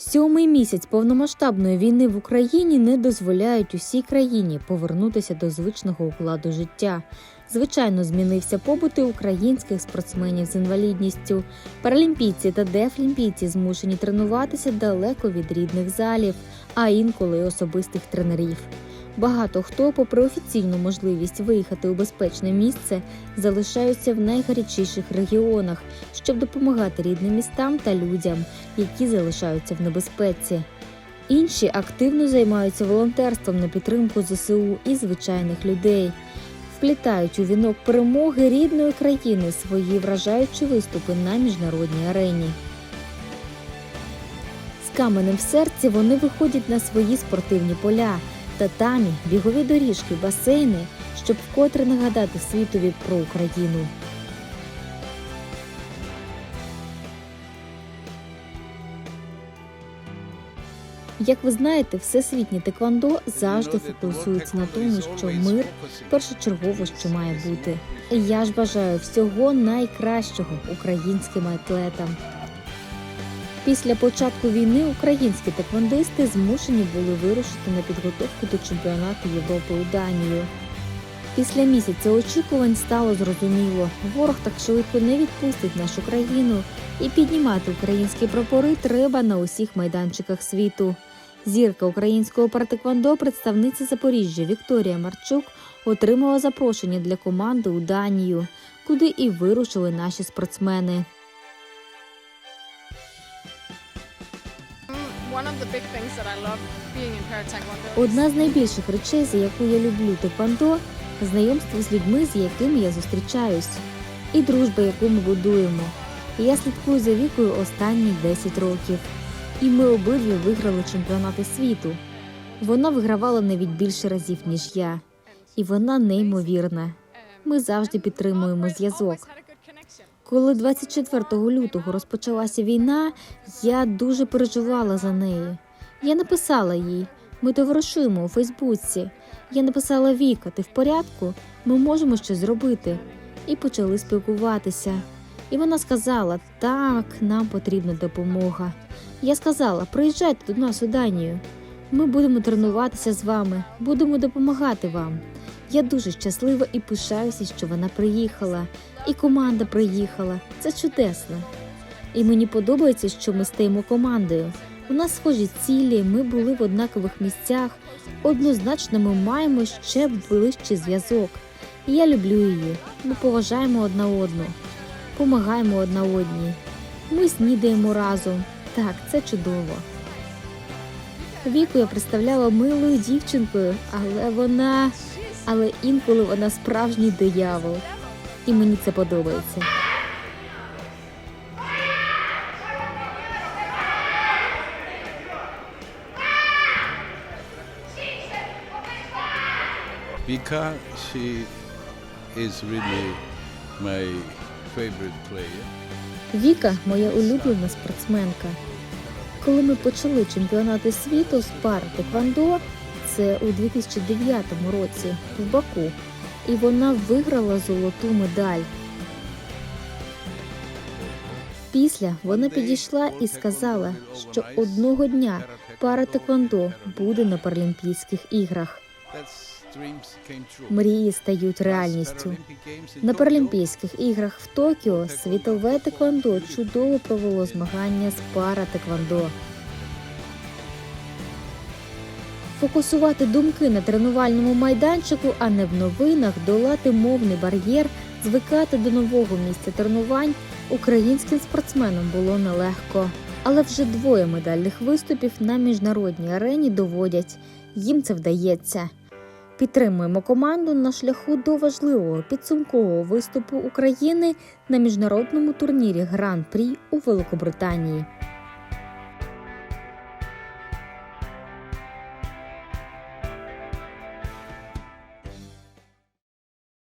Сьомий місяць повномасштабної війни в Україні не дозволяють усій країні повернутися до звичного укладу життя. Звичайно, змінився побут і українських спортсменів з інвалідністю. Паралімпійці та дефлімпійці змушені тренуватися далеко від рідних залів, а інколи особистих тренерів. Багато хто, попри офіційну можливість виїхати у безпечне місце, залишаються в найгарячіших регіонах, щоб допомагати рідним містам та людям, які залишаються в небезпеці. Інші активно займаються волонтерством на підтримку ЗСУ і звичайних людей, вплітають у вінок перемоги рідної країни свої вражаючі виступи на міжнародній арені. З каменем в серці вони виходять на свої спортивні поля, татамі, бігові доріжки, басейни, щоб вкотре нагадати світові про Україну. Як ви знаєте, всесвітнє теквандо завжди фокусується на тому, що мир першочергово що має бути. І Я ж бажаю всього найкращого українським атлетам. Після початку війни українські теквандисти змушені були вирушити на підготовку до чемпіонату Європи у Данію. Після місяця очікувань стало зрозуміло, ворог так швидко не відпустить нашу країну, і піднімати українські прапори треба на усіх майданчиках світу. Зірка українського партеквандо, представниця Запоріжжя Вікторія Марчук, отримала запрошення для команди у Данію, куди і вирушили наші спортсмени. Одна з найбільших речей, за яку я люблю теквандо, знайомство з людьми, з якими я зустрічаюсь, і дружба, яку ми будуємо. Я слідкую за вікою останні 10 років, і ми обидві виграли чемпіонати світу. Вона вигравала навіть більше разів, ніж я, і вона неймовірна. Ми завжди підтримуємо зв'язок. Коли 24 лютого розпочалася війна, я дуже переживала за неї. Я написала їй: ми товаришуємо у Фейсбуці. Я написала Віка, ти в порядку? Ми можемо щось зробити. І почали спілкуватися. І вона сказала: так, нам потрібна допомога. Я сказала: приїжджайте до нас у Данію. Ми будемо тренуватися з вами, будемо допомагати вам. Я дуже щаслива і пишаюся, що вона приїхала, і команда приїхала. Це чудесно. І мені подобається, що ми стаємо командою. У нас схожі цілі, ми були в однакових місцях. Однозначно, ми маємо ще ближчий зв'язок. Я люблю її. Ми поважаємо одна одну, помагаємо одна одній. Ми снідаємо разом. Так, це чудово. Віку я представляла милою дівчинкою, але вона. Але інколи вона справжній диявол. І мені це подобається. Vika, she is really my favorite player. Віка моя улюблена спортсменка. Коли ми почали чемпіонати світу з пар Теквандо, це у 2009 році в Баку, і вона виграла золоту медаль. Після вона підійшла і сказала, що одного дня пара Теквандо буде на Паралімпійських іграх. Мрії стають реальністю. На Паралімпійських іграх в Токіо світове теквандо чудово провело змагання з пара теквандо. Фокусувати думки на тренувальному майданчику, а не в новинах, долати мовний бар'єр, звикати до нового місця тренувань українським спортсменам було нелегко. Але вже двоє медальних виступів на міжнародній арені доводять, їм це вдається. Підтримуємо команду на шляху до важливого підсумкового виступу України на міжнародному турнірі Гран-прі у Великобританії.